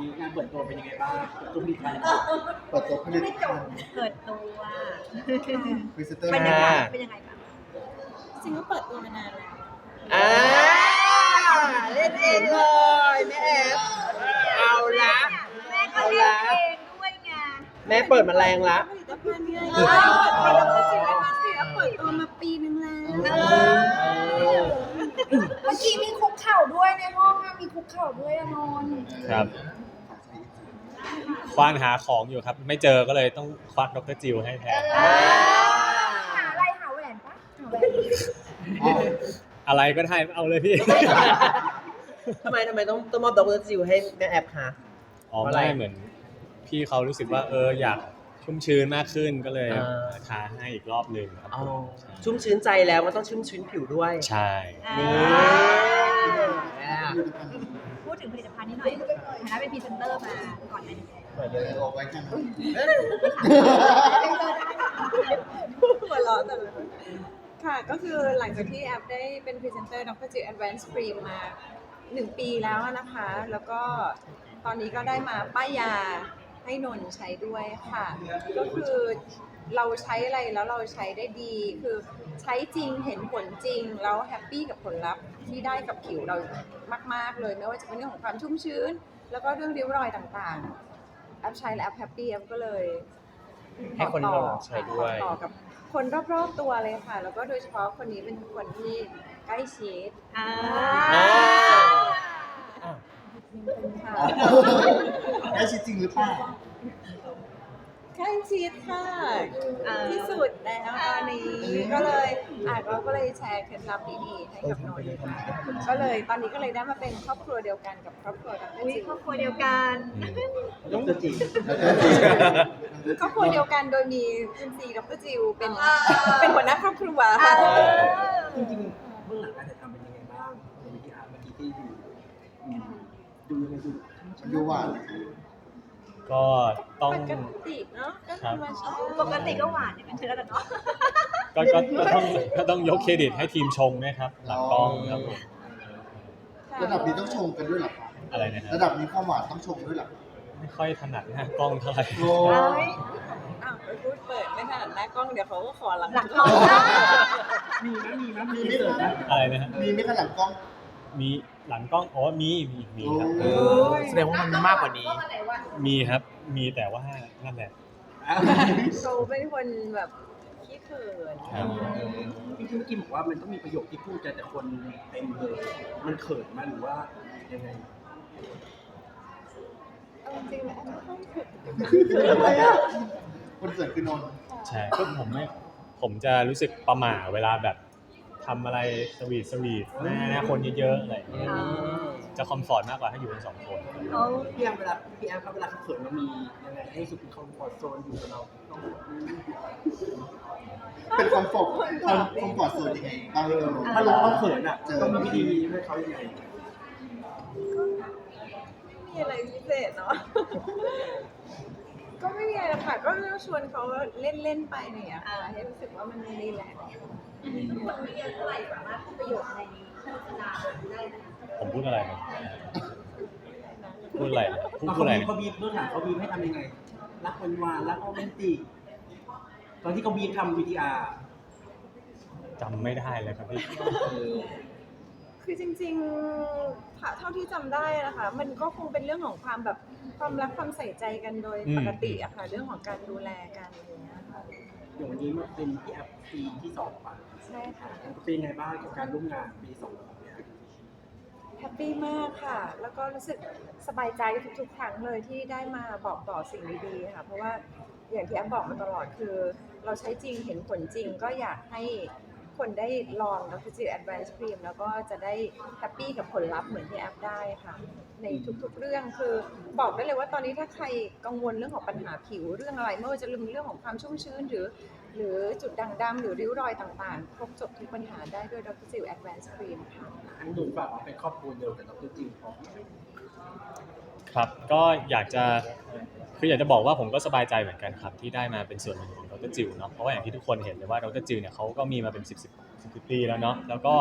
นี้งานเปิดตัวเป็นยังไงบ้างเปิดตัวผลิตภัณฑ์เปิดตัวผลิตภัณฑ์เปิดตัวพรีเซนเตอร์เป็นแรยังไงกเป็นยังไงบ้างจริงก็เปิดตัวมานานแล้วอ่าเล่นเองเลยแม่แอฟเอาละ แม่ก็เรียกเองด้วยไงแม่เปิดมาแรงละ ผลิตภัณฑ์ไงเออเปิดตัวจริงแล้วมาสิแล้วเปิดตัวมาปีนึงแล้ว เมื่อกี้มีคุกเข่าด้วยในห้องอะมีคุกเข่าด้วยอะนนท์ครับ ควานหาของอยู่ครับ ไม่เจอก็เลยต้องควักดรจิวให้แทนหาอะไรหาแหวนปะหาแหวนอ๋ออะไรก็ได้เอาเลยพี่ทำไมทำไมต้องต้องมอบดอกเตอรจิวให้แม่แอฟคะอ๋ออะไรไม่เหมือน พี่เขารู้สึกว่าเอออยากชุ่มชื้นมากขึ้นก็เลยอ่าทาให้อีกรอบหนึ่งครับเอาผมชุ่มชื้นใจแล้วมันต้องชุ่มชื้นผิวด้วย ใช่นี่พูดถึงผลิตภัณฑ์นี้หน่อย ฐานะเป็นพรีเซนเตอร์มาก่อนหน้านี้เปิดเลยเอาไว้แค่นั้นหัวเราะแต่ละคนค่ะ ก็คือหลังจากที่แอปได้เป็นพรีเซนเตอร์ดรจิ Advanced Cream มาหนึ่งปีแล้วนะคะ แล้วก็ตอนนี้ก็ได้มาป้ายยาให้นนท์ใช้ด้วยค่ะ ก็คือเราใช้อะไรแล้วเราใช้ได้ดี คือใช้จริงเห็นผลจริง แล้วแฮปปี้กับผลลัพธ์ที่ได้กับผิวเรามาก ๆ เลย ไม่ว่าจะเป็นเรื่องของความชุ่มชื้น แล้วก็เรื่องริ้วรอยต่างๆ แอปใช้และแอปแฮปปี้แอปก็เลยให้คนต่อลองใช้ด้วย ต่อกับคนรอบๆตัวเลยค่ะ แล้วก็โดยเฉพาะคนนี้เป็นคนที่ใกล้ชิดอ่าอ่าค่ะได้ชิดจริงหรือเปล่า ใกล้ชิดค่ะอ่าที่สุดแล้วตอนนี้ก็เลยอะเราก็เลยแชร์เคล็ดลับดีๆให้กับนนท์ค่ะก็เลยตอนนี้ก็เลยได้มาเป็นครอบครัวเดียวกันกับครอบครัวดับเบิลอุ้ยจิครอบครัวเดียวกันดรจิแล้วก็จริงครอบครัวเดียวกันโดยมีคุณซีดับเบิลจิวเป็นเป็นหัวหน้าครอบครัวค่ะจริงๆเบื้องหลังการถ่ายทำเป็นยังไงบ้างในวิทยาเมื่อกี้ที่ดูอืมดูยังไงดูดูหวาน ก็ต้อง ปกติเนาะก็ธรรมชาติปกติก็หวานอย่างนั้นเชื่อแล้วเนาะก็ก็ก็ต้องก็ต้องยกเครดิตให้ทีมชงนะครับหลังกล้องครับผมระดับนี้ต้องชงกันด้วยเหรอครับอะไรนะฮะระดับนี้ความหวานต้องชงด้วยเหรอครับไม่ค่อยถนัดหน้ากล้องเท่าไหร่โอ้เอ้ยอ้าวไปพูดเปิดไม่ถนัดหน้ากล้องเดี๋ยวเขาก็ขอหลังหลังกล้อง มีไหมมีไหมมีเสิร์ฟนะอะไรนะฮะมีไหม่ขนาดกล้อง มี หลังกล้องอ๋อมีมีมีครับโอ้แสดงว่ามันมีมากกว่านี้ มีครับ มีแต่ว่านั่นแหละ เขาเป็นคนแบบขี้เขินครับ พี่ที่เมื่อกี้บอกว่ามันต้องมีประโยคที่พูดแต่แต่คนเต็มเลย มันเขินมาหรือว่ายังไงเอาจริงๆแล้วแอมไม่ค่อยเขินทำไมอะคนเกิดคือนนท์ใช่ก็ผมไม่ผมจะรู้สึกประหม่าเวลาแบบ ทำอะไรสวีทสวีทหน้าหน้าคนเยอะๆอะไรอย่างเงี้ยจะคอมฟอร์ตมากกว่าถ้าอยู่กันสองคน เขาพี่แอมเวลาพี่แอมครับเวลาเขาเขินมันมียังไงให้รู้สุดเป็นคอมฟอร์ทโซนอยู่กับเราต้องเป็นคอมฟอร์ตคอมฟอร์ตโซนยังไงบ้างพี่นนท์ถ้ารู้ว่าเขาเขินอะต้องมีวิธีให้เขายังไงมีอะไรพิเศษเนาะ ก็ไม่มีอะไรหรอกค่ะ ก็ชวนเขาเล่นเล่นๆไปเนี่ยค่ะให้รู้สึกว่ามันรีแลกซ์ คนมีเท่าไหร่สามารถพูดประโยชน์ในโฆษณาได้นะผมพูดอะไรนะพูดอะไรนะพูดตอนพูดเขาอะไรบีบนะเขาบีบเบื้องหลังเขาบีบให้ทำยังไง รักหวานหวานๆรักโรแมนติก ตอนที่เขาบีบทำวีดีอาร์จำไม่ได้เลยครับพี่ คือจริงๆถ้าเท่าที่จำได้นะคะ มันก็คงเป็นเรื่องของความแบบความรักความใส่ใจกันโดยอืมปกติอะค่ะ เรื่องของการดูแลกันอะไรอย่างเงี้ยค่ะ อย่างวันนี้มันเป็นพี่แอฟปีที่สองป่ะใช่ค่ะ เป็นยังไงบ้างกับการร่วมงานปีสองเนี่ย แฮปปี้มากค่ะ แล้วก็รู้สึกสบายใจทุกๆ ครั้งเลยที่ได้มาบอกต่อสิ่งดีๆ ค่ะ เพราะว่าอย่างที่แอฟบอกมาตลอดคือ เราใช้จริงเห็นผลจริงก็อยากให้คนได้ลองดรจิวแอดวานซ์ครีมแล้วก็จะได้แฮปปี้กับผลลัพธ์เหมือนที่แอฟได้ค่ะ ในทุกๆเรื่องคือบอกได้เลยว่าตอนนี้ถ้าใครกังวลเรื่องของปัญหาผิวเรื่องอะไรไม่ว่าจะเรื่องของความชุ่มชื้นหรือ หรือจุดด่างดำหรือริ้วรอยต่างๆ ครบจบทุกปัญหาได้ด้วยดรจิวแอดวานซ์ครีมค่ะอันหนุนฝากว่าเป็นครอบครัวเดียวกับดรจิวพอครับก็อยากจะคืออยากจะบอกว่าผมก็สบายใจเหมือนกันครับ ที่ได้มาเป็นส่วนหนึ่งของดรจิวเนาะเพราะว่าอย่างที่ทุกคนเห็นเลยว่าดรจิวเนี่ยเขาก็มีมาเป็น 10 10 10ปีแล้วเนาะแล้วก็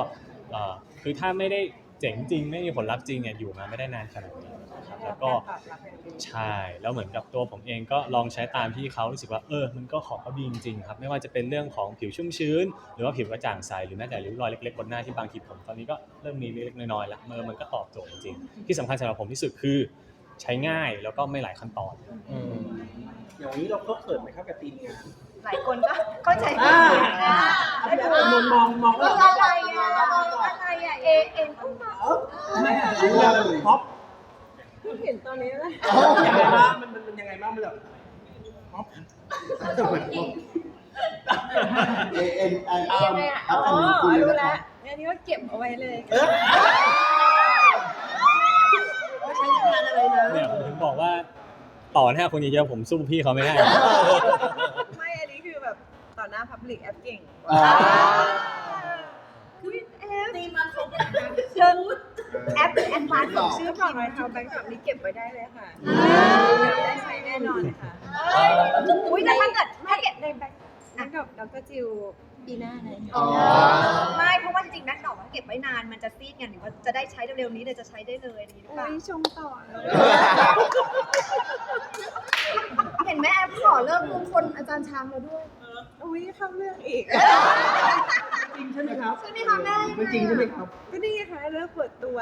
เอ่อคือถ้าไม่ได้ เจ๋งจริงไม่มีผลลัพธ์จริงเนี่ยอยู่มาไม่ได้นานขนาดนี้นะครับแล้วก็ตอบรับอย่างดีใช่แล้วเหมือนกับตัวผมเองก็ลองใช้ตามที่เขารู้สึกว่าเออมันก็ของเขาดีจริงๆครับไม่ว่าจะเป็นเรื่องของผิวชุ่มชื้น หรือว่าผิวกระจ่างใสหรือแม้แต่ริ้วรอยเล็กๆบนหน้าที่บางทีผมตอนนี้ก็เริ่มมีเล็กๆน้อยๆแล้วเออมันก็ตอบโจทย์จริงๆที่สำคัญสำหรับผมที่สุดคือใช้ง่ายแล้วก็ไม่หลายขั้นตอนอย่างนี้เราก็เขินไหมครับกับทีมงานหลายคนก็เข้าใจผิด อ่า อ่า มองมองมอง เอ ว่า ออะไรอะอะไรอะเอเอ็นต้องมา ไม่อะ รู้เลยพ็อปเห็นตอนนี้เลยยังไงบ้างมันมันมันยังไงบ้างมันแบบพ็อปเอ็นไอยังไงอะอัอ๋พออันนี้คุยรู้นะคแล้วรับอันนี้ว่าเก็บเอาไว้เลยไม่ใช่งานอะไรนะเนี่ยผมถึงบอกว่าต่อหน้าคนเยอะๆผมสู้พี่เขาไม่ได้ ไม่อันนี้คือแบบต่อหน้าพับลิกแอปเก่งอ่า คือเอฟตีมันเขาเชิง แอปแอดวานซ์ของชื่ชื่ออบอกเลยค่ะแบงค์แบบนี้เก็บไว้ได้เลยค่ะได้ใช้แน่นอนค่ะอุ้ยแต่ถ้าเกิดถ้าเกิดในแบงค์แบงค์กับดรจิวปีหน้าไงอ๋อไม่เพราะว่าจริงๆแม็กดอกมันเก็บไว้นานมันจะซีดไงหรือว่าจะได้ใช้เร็วๆนี้เลยจะใช้ได้เลยอย่างนี้หรือเปอุ้ล่ายชมต่อเลยเห็นไหมแอปขอเลิกลุงคนอาจารย์ช้างเราด้วยอุ้ยเข้าเรื่องอีก จริงใช่ไหมครับใช่ไหมคะแม่ไม่จริงใช่ไหมครับก็นี่ไงคะเริ่มเปิดตัว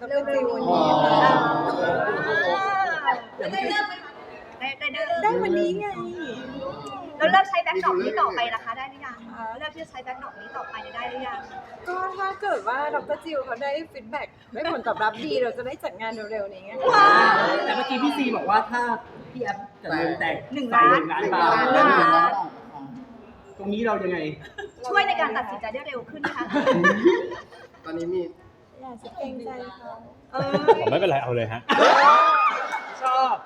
ดรจิววันอ๋อนี้ค่ะได้เลิกไหมคะได้ได้ได้ได้วันนี้ไง แล้วเลิกใช้แบ็คดอกนี้ต่อไปนะคะได้หรือยังเลิกที่จะใช้แบ็คดอกนี้ต่อไปได้หรือยัง ก็ถ้าเกิดว่าดรจิวเขาได้ฟีดแบ็กได้ผลตอบรับดีเราจะได้จัดงานเร็วๆนี้ไงแต่เมื่อกี้พี่ซีบอกว่าถ้าพี่แอฟจะเงินแตกหนึ่งใส่ล้าน หนึ่งล้านหนึ่งบาทล้านเรื่องหนึ่งบาล้านทบาทอ่า ตรงนี้เรายังไง ช่วยในการตัดสินใจได้เร็วขึ้นนะคะ ตอนนี้มีอย่าจะเกรงใจเขาเออผมไม่เป็นไรเอาเลยฮะ ชอบ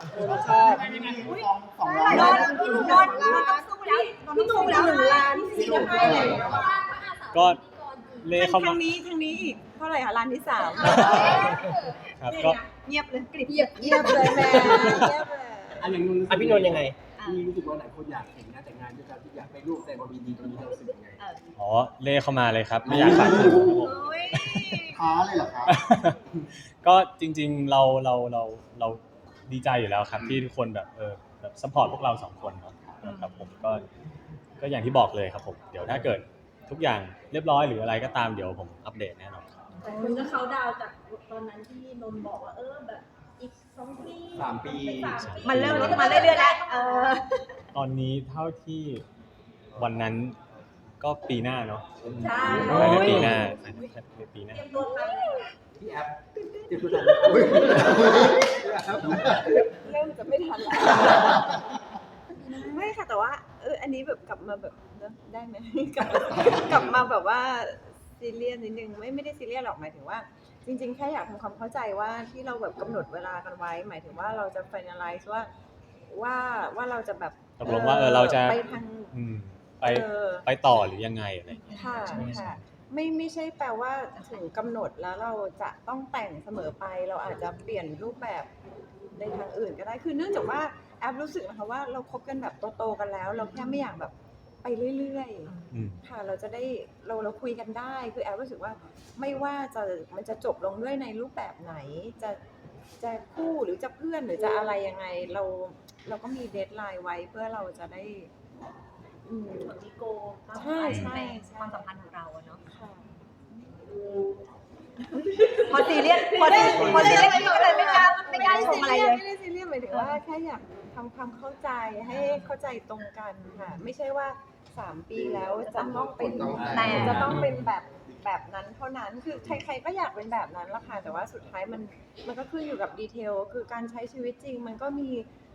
ชอบสองสองนล้านนท์พี่หนุ่มนนท์นนท์ต้องสู้แล้วนนท์ต้องสู้แล้วหนึ่งล้านที่จะให้เลยก็เล่เข้าทามางนี้ทางนี้อีกเท่าไหร่คะร้านที่สามครับก็เงียบเลยกริบเยียบเยียบเลยแม่เยียบเลยอันอย่างนู้นอะพี่นนท์ยังไง พี่รู้สึกว่าหลายคนอยากเห็นงานแต่งงานด้วยกันที่อยากไปร่วมแต่งความยินดีตรงนี้เรารู้สึกยังไงเอออ๋อเล่เข้ามาเลยครับ ไม่อยากขาดทุนครับผมโอ้ยท้าเลยเหรอครับ ก็จริงๆเราเราเราเราดีใจอยู่แล้วครับที่ทุกคนแบบเออแบบซัพพอร์ตพวกเราสองคนเนาะครับผมก็ก็อย่างที่บอกเลยครับผมเดี๋ยวถ้าเกิดทุกอย่างเรียบร้อยหรืออะไรก็ตามเดี๋ยวผมอัปเดตแน่นอนครับ แต่คนก็เขาดาวจากตอนนั้นที่นนท์บอกว่าเออแบบ อีกสองปี สามปีมันเริ่มลดมาเรื่อยๆแล้วเออตอนนี้เท่าที่วันนั้นก็ปีหน้าเนาะใช่ภายในปีหน้าภายในปีหน้า เตรียมตัวทันเลยพี่แอฟเตรียมตัวทันเริ่มจะไม่ทันแล้ว ไม่ค่ะแต่ว่าเอออันนี้แบบกลับมาแบบเนอะได้ไหม กลับมากลับมาแบบว่าซีเรียสนิดนึงไม่ไม่ได้ซีเรียสหรอกหมายถึงว่า จริง ๆ แค่อยากทำความเข้าใจว่าที่เราแบบกำหนดเวลากันไว้ หมายถึงว่าเราจะ finalize ว่าว่าว่าเราจะแบบตกลงว่าเออเราจะ ไปทางอืมไปเออ ไปต่อหรือยังไงอะไรอย่างเงี้ย ค่ะค่ะไม่ไม่ใช่แปลว่าถึงกำหนดแล้วเราจะต้องแต่งเสมอไป เราอาจจะเปลี่ยนรูปแบบในทางอื่นก็ได้คือเนื่องจากว่าแอปรู้สึกนะคะว่าเราคบกันแบบโตๆกันแล้ว เราแค่ไม่อยากแบบ ไปเรื่อยๆอืมค่ะเราจะได้เราเราคุยกันได้ คือแอลรู้สึกว่าไม่ว่าจะมันจะจบลงด้วยในรูปแบบไหน จะจะคู่หรือจะเพื่อนหรือจะอะไรยังไง เราเราก็มีเดทไลน์ไว้เพื่อเราจะได้อืมเหมือนมีโกมากใช่ใช่ ในความสัมพันธ์ของเราอะเนาะค่ะ พอซีเรียสพอซีพอซีเรียสพี่ก็เลยไม่กล้าไม่กล้าชมอะไรเลย ไม่ได้ซีเรียสหมายถึงว่าแค่อยาก ทำความเข้าใจให้เข้าใจตรงกันค่ะ ไม่ใช่ว่าสามปีแล้วจะต้องเป็นแต่จะต้องเป็นแบบแบบนั้นเท่านั้นคือใครๆก็อยากเป็นแบบนั้นละค่ะแต่ว่าสุดท้ายมันมันก็ขึ้นอยู่กับดีเทลคือการใช้ชีวิตจริง มันก็มี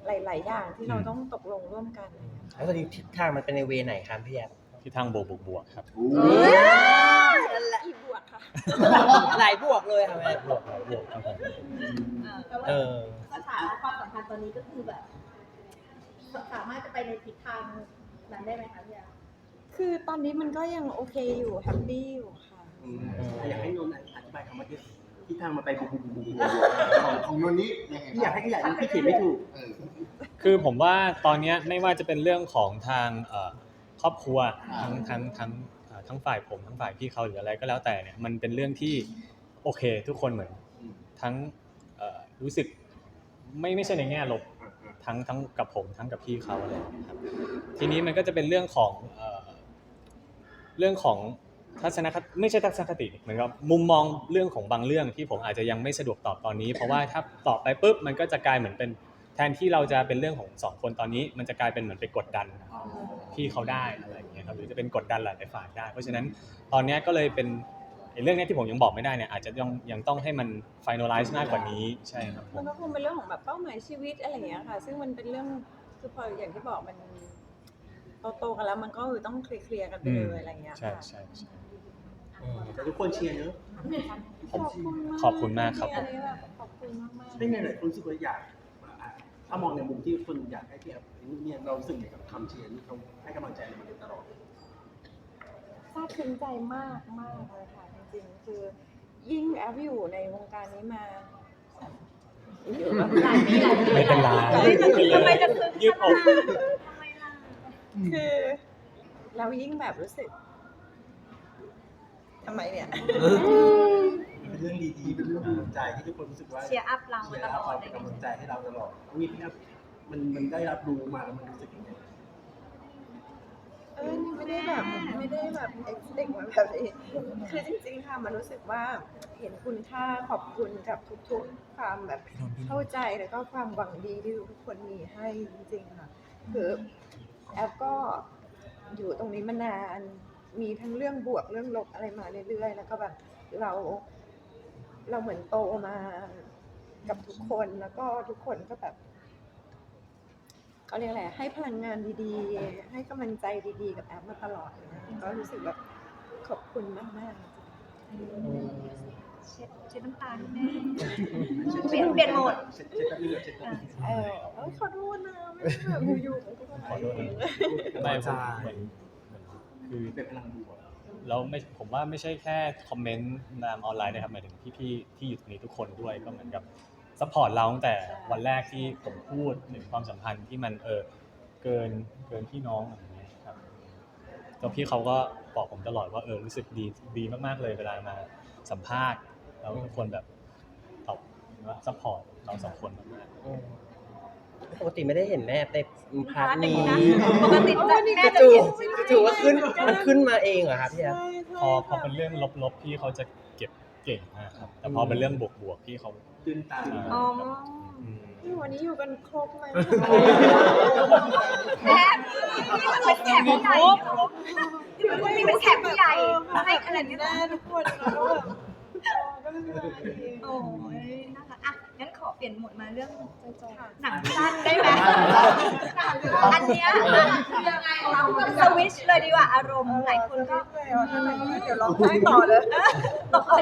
หลาย ๆ อย่างที่เราต้องตกลงร่วมกัน แล้วตอนนี้ทิศทางมันเป็นในเวไหนครับพี่แอฟที่ทางบวกบวกบวกครับอีบวกค่ะหลายบวกเลยครับแม่บวกหลายบวกครับผมเออสถานะความสัมพันธ์ตอนนี้ก็คือแบบ สามารถจะไปในทิศทางนั้นได้ไหมคะพี่แอฟคือตอนนี้มันก็ยังโอเคอยู่แฮปปี้อยู่ค่ะ อืมอยากให้นนท์อธิบายคำว่าที่ที่ทางมาไปบุบบุบบุบบุบของของนนนี้ยังไงพี่อยากให้ขยายดูพี่เขียนไม่ถูกเออ คือผมว่าตอนเนี้ยไม่ว่าจะเป็นเรื่องของทางเอ่อครอบครัวอ่า ทั้งทั้งทั้งเอ่อทั้งฝ่ายผมทั้งฝ่ายพี่เขาหรืออะไรก็แล้วแต่เนี่ยมันเป็นเรื่องที่โอเคทุกคนเหมือนทั้งเอ่อรู้สึกไม่ไม่ใช่ในแง่ลบ ทั้งทั้งกับผมทั้งกับพี่เขาอะไรอย่างเงี้ยครับทีนี้มันก็จะเป็นเรื่องของเอ่อเรื่องของทัศนคติไม่ใช่ทัศนคติเหมือนกับมุมมองเรื่องของบางเรื่องที่ผมอาจจะยังไม่สะดวกตอบตอนนี้ เพราะว่าถ้าตอบไปปุ๊บมันก็จะกลายเหมือนเป็นแทนที่เราจะเป็นเรื่องของสองคนตอนนี้ มันจะกลายเป็นเหมือนไปกดดันพี่เขาได้อะไรอย่างเงี้ยครับหรือจะเป็นกดดันหลายฝ่ายได้ เพราะฉะนั้นตอนเนี้ยก็เลยเป็น ไอ้เรื่องเนี้ยที่ผมยังบอกไม่ได้เนี่ยอาจจะยังยังต้องให้มัน finalize มากกว่านี้ใช่ครับผมันมก็คงเป็นเรื่องของแบบเป้าหมายชีวิตอะไรอย่างเงี้ยค่ะ ซึ่งมันเป็นเรื่องคือพออย่างที่บอกมันโตๆกันแล้วมันก็คือต้องเคลียร์ๆกันไปเลยอะไรอย่างเงี้ยใช่ค่ะใช่ใช่แต่ทุกคนเชียร์เนอะผมขอบคุณมากครับผม อันนี้แบบขอบคุณมากๆ ได้ไงหลายคนรู้สึกว่าอยากอะถ้ามองในมุมที่คนอยากให้พี่แอฟเนี่ยเรารู้สึกอย่างกับคำเชียร์ที่เขาให้กำลังใจเรามาโดยตลอด ซาบซึ้งใจมากมากเลยค่ะจ ริงๆ คือ ยิ่งแอฟอยู่ในวงการนี้มาอยู่แบบหลายปีหลายปีไม่เป็นไร ทำไมจะซึ้งยืดอกทำไมล่ะคือเรายิ่งแบบรู้สึกทำไมเนี่ย เป็นเรื่องดีๆ เป็นเรื่องกำลังใจที่ทุกคนรู้สึกว่าเชียร์อัพเราเชีมายร์ตอัพลอดเราเลยเป็นกำลังใจให้เราตลอดนี่พี่แอฟมันมันได้รับรู้มาแล้วมันรู้สึกยังไง เออนี่ไม่ได้แบบไม่ได้แบบ expect มาแบบนี้คือจริงๆค่ะมันรู้สึกว่าเห็นคุณค่าขอบคุณกับทุกๆ ความแบบเข้าใจแล้วก็ความหวังดีที่ทุกคนมีให้จริงๆค่ะคือแอฟก็อยู่ตรงนี้มานานมีทั้งเรื่องบวกเรื่องลบอะไรมาเรื่อยๆ แล้วก็แบบเราเราเหมือนโตมากับทุกคนแล้วก็ทุกคนก็แบบ เขาเรียกอะไรให้พลังงานดีๆ ให้กำลังใจดีๆ กับแอปมาตลอดนะก็รู้สึกแบบขอบคุณมากๆ เช็ดเช็ดน้ำตาด้วยแม่เปลี่ยนเปลี่ยนโหมดเช็ดเช็ดแป๊บนึงก่อนเช็ดแป๊บนึงเออเอ้ยขอโทษนะไม่ได้แบบอยู่ๆก็ขอโทษนะไม่ผมเหมือนเหมือนคือเป็นพลังบวกแล้วไม่ผมว่าไม่ใช่แค่คอมเมนต์ตามออนไลน์นะครับหมายถึงพี่ๆที่อยู่ตรงนี้ทุกคนด้วยก็เหมือนกับ ซัพพอร์ตเราตั้งแต่วันแรกที่ผมพูดถึงความสัมพันธ์ที่มันเออเกินเกินพี่น้องอะไรอย่างเงี้ยครับแล้วพี่เขาก็บอกผมตลอดว่าเออรู้สึกดีดีมากๆเลยเวลามาสัมภาษณ์แล้วทุกคนแบบตอบว่าซัพพอร์ตเราสองคนมากๆปกติไม่ได้เห็นแม่ในพาร์ทนี้ปกติจะแม่จะจู่เขียนจู่ว่าขึ้นมันขึ้นมาเองเหรอครับพี่แอฟพอพอเป็นเรื่องลบๆพี่เขาจะ เก็บเก่งมากครับ แต่พอเป็นเรื่องบวกๆพี่เขาตื้นตันอ๋ออืมนี่วันนี้อยู่กันครบไหมแม่นี่มันเป็นแขกผู้ใหญ่ที่มันมีเป็นแขกผู้ใหญ่ให้อะไรอย่างเงี้ยได้ทุกคนแล้วก็แบบก็ไม่เป็นไรโอ้ยน่ารักอะงั้นขอเปลี่ยนโหมดมาเรื่องจอยๆหนังสั้นได้ไหมอันเนี้ยยังไงเราสวิชเลยดีกว่าอารมณ์หลายคนก็เดี๋ยวร้องไห้ต่อเลยตก